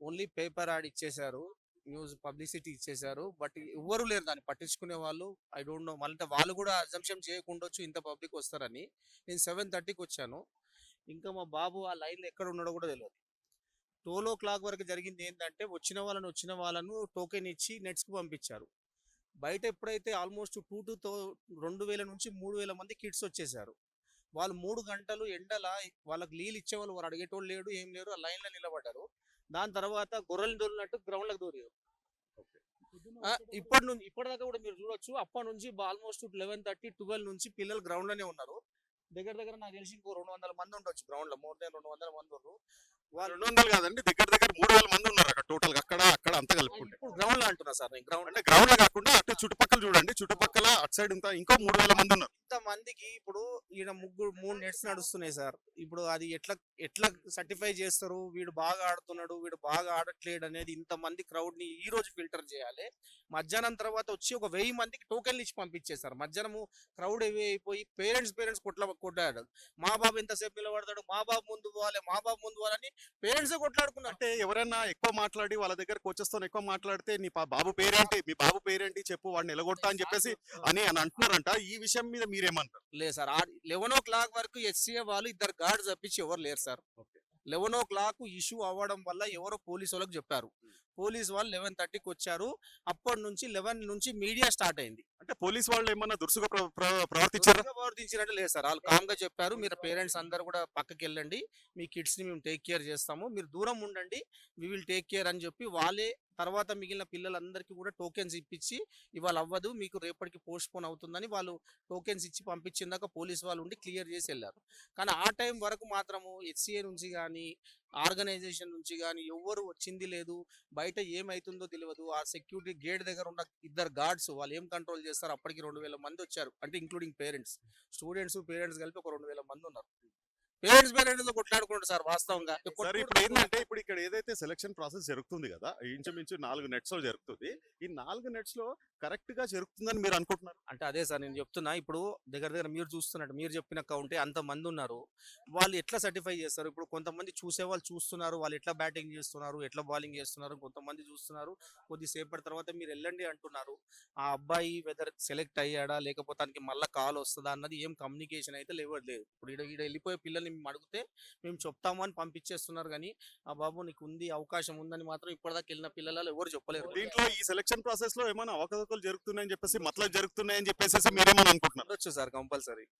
Only paper ad ఇచ్చేశారు news publicity ఇచ్చేశారు but ఎవ్వరు లేరు దాన్ని పట్టించుకునే వాళ్ళు. ఐ డోంట్ నో మళ్ళీ వాళ్ళు కూడా అజంప్షన్ చేయకుండొచ్చు ఇంత పబ్లిక్ వస్తారని. నేను సెవెన్ థర్టీకి వచ్చాను. ఇంకా మా బాబు ఆ లైన్లో ఎక్కడ ఉన్నాడో కూడా తెలియదు ట్వెల్వ్ ఓ క్లాక్ వరకు జరిగింది ఏంటంటే వచ్చిన వాళ్ళని వచ్చిన వాళ్ళను టోకెన్ ఇచ్చి నెట్స్కి పంపించారు. బయట ఎప్పుడైతే ఆల్మోస్ట్ టూ టు రెండు వేల నుంచి మూడు వేల మంది కిడ్స్ వచ్చేసారు వాళ్ళు మూడు గంటలు ఎండల వాళ్ళకి నీళ్ళు ఇచ్చేవాళ్ళు వారు అడిగేటోళ్ళు లేడు ఏం లేరు ఆ లైన్లో నిలబడ్డారు. దాని తర్వాత గొర్రెలు దొరినట్టు గ్రౌండ్లకు దూరారు. ఇప్పటి నుంచి ఇప్పటిదాకా కూడా మీరు చూడొచ్చు అప్పటి నుంచి ఆల్మోస్ట్ లెవెన్ థర్టీ ట్వెల్వ్ నుంచి పిల్లలు గ్రౌండ్లోనే ఉన్నారు. దగ్గర దగ్గర నాకు తెలిసి ఇంకో రెండు వందల మంది ఉండొచ్చు గ్రౌండ్లో మోర్ దెన్ రెండు వందల మంది ఉన్నారు వాళ్ళు రెండు వందలు కాదండి దగ్గర దగ్గర మూడు వేల మంది ఉన్నారు అక్కడ టోటల్ అక్కడ అక్కడ అంతా కలుపుకుంటే. ఇప్పుడు గ్రౌండ్లో అంటున్నా సార్ నేను గ్రౌండ్ అంటే గ్రౌండ్ కాకుండా అటు చుట్టుపక్కల చూడండి చుట్టుపక్కల అటు సైడ్ ఇంకా ఇంకో మూడు వేల మంది ఉన్నారు. ఇంత మందికి ఇప్పుడు ఈయన ముగ్గురు మూడు నెట్స్ నడుస్తున్నాయి సార్. ఇప్పుడు అది ఎట్లా ఎట్లా సర్టిఫై చేస్తారు? వీడు బాగా ఆడుతున్నాడు వీడు బాగా ఆడట్లేడు అనేది ఇంత మంది క్రౌడ్ని ఈ రోజు ఫిల్టర్ చేయాలి. మధ్యాహ్నం తర్వాత వచ్చి ఒక వెయ్యి మందికి టోకెన్లు ఇచ్చి పంపించేశారు. మధ్యాహ్నము క్రౌడ్ హెవీ అయిపోయి పేరెంట్స్ పేరెంట్స్ కొట్ల కొట్టాడు మా బాబు ఎంతసేపు నిలబడతాడు మా బాబు ముందు పోవాలి మా బాబు ముందు పోవాలని పేరెంట్స్ కొట్లాడుకున్నారు. అంటే ఎవరైనా ఎక్కువ మాట్లాడి వాళ్ళ దగ్గర కోచెస్తో ఎక్కువ మాట్లాడితే నీ బాబు పేరేంటి? మీ బాబు పేరేంటి? చెప్పు. వాడిని నిలగొడతా అని చెప్పేసి అని అని అంటున్నారంట. ఈ విషయం మీద మీరేమంటారు? లేదు సార్. లెవెన్ ఓ క్లాక్ వరకు హెచ్సిఏ వాళ్ళు ఇద్దరు గార్డ్స్ తప్పించి ఎవరు లేరు sir. Eleven o'clock issue అవ్వడం వల్ల ఎవరో పోలీసు వాళ్ళకి చెప్పారు. పోలీస్ వాళ్ళు లెవెన్ థర్టీకి వచ్చారు. అప్పటి నుంచి లెవెన్ నుంచి మీడియా స్టార్ట్ అయింది. అంటే పోలీస్ వాళ్ళు ఏమన్నా దురుసుగా ప్ర- ప్ర- ప్రవర్తించారా? ప్రవర్తించినట్టు లేదు సార్. వాళ్ళు కామ్గా చెప్పారు. మీరు పేరెంట్స్ అందరు కూడా పక్కకి వెళ్ళండి. మీ కిడ్స్ని మేము టేక్ కేర్ చేస్తాము. మీరు దూరం ఉండండి. వి విల్ టేక్ కేర్ అని చెప్పి వాళ్ళే తర్వాత మిగిలిన పిల్లలందరికీ కూడా టోకెన్స్ ఇప్పించి ఇవాళ అవ్వదు. మీకు రేపటికి పోస్ట్ పోన్ అవుతుందని వాళ్ళు టోకెన్స్ ఇచ్చి పంపించిందాక పోలీస్ వాళ్ళు ఉండి క్లియర్ చేసి వెళ్ళారు. కానీ ఆ టైం వరకు మాత్రము హెచ్సిఏ నుంచి కానీ ఆర్గనైజేషన్ నుంచి కానీ ఎవ్వరు వచ్చింది లేదు. బయట ఏమైతుందో తెలియదు ఆ సెక్యూరిటీ గేట్ దగ్గర ఉన్న ఇద్దరు గార్డ్స్ వాళ్ళు ఏం కంట్రోల్ చేస్తారు? అప్పటికి రెండు వేల మంది వచ్చారు. అంటే ఇంక్లూడింగ్ పేరెంట్స్. స్టూడెంట్స్ పేరెంట్స్ కలిపి ఒక రెండు వేల మంది ఉన్నారు. పేరెంట్స్ పేరెంట్స్ కొట్లాడుకుంటారు సార్ వాస్తవంగా. ఇప్పుడు ఏంటంటే ఇప్పుడు ఇక్కడ ఏదైతే సెలక్షన్ ప్రాసెస్ జరుగుతుంది కదా ఇంచుమించు నాలుగు నెట్స్లో జరుగుతుంది. ఈ నాలుగు నెట్స్లో కరెక్ట్గా జరుగుతుందని మీరు అనుకుంటున్నారు? అంటే అదే సార్ నేను చెప్తున్నా. ఇప్పుడు దగ్గర దగ్గర మీరు చూస్తున్నట్టు మీరు చెప్పిన కౌంటే అంత మంది ఉన్నారు. వాళ్ళు ఎట్లా సర్టిఫై చేస్తారు? ఇప్పుడు కొంతమంది చూసే వాళ్ళు చూస్తున్నారు. వాళ్ళు ఎట్లా బ్యాటింగ్ చేస్తున్నారు? ఎట్లా బౌలింగ్ చేస్తున్నారు? కొంతమంది చూస్తున్నారు. కొద్దిసేపటి తర్వాత మీరు వెళ్ళండి అంటున్నారు. ఆ అబ్బాయి వెదర్ సెలెక్ట్ అయ్యాడా? లేకపోతే తనకి మళ్ళీ కాల్ వస్తుందా? అన్నది ఏం కమ్యూనికేషన్ అయితే లేవట్లేదు. ఇప్పుడు ఈడ ఈడ వెళ్ళిపోయే పిల్లల్ని మేము అడిగితే మేము చెప్తాము అని పంపించేస్తున్నారు కానీ ఆ బాబు నీకు ఉంది అవకాశం ఉందని మాత్రం ఇప్పటిదాకా వెళ్ళిన పిల్లలలో ఎవరు చెప్పలేరు. దీంట్లో ఈ సెలక్షన్ ప్రాసెస్లో ఏమైనా అవకతవకలు జరుగుతున్నాయని చెప్పేసి మతలు జరుగుతున్నాయని చెప్పేసి మీరేమని అనుకుంటున్నారు? Sir compulsory.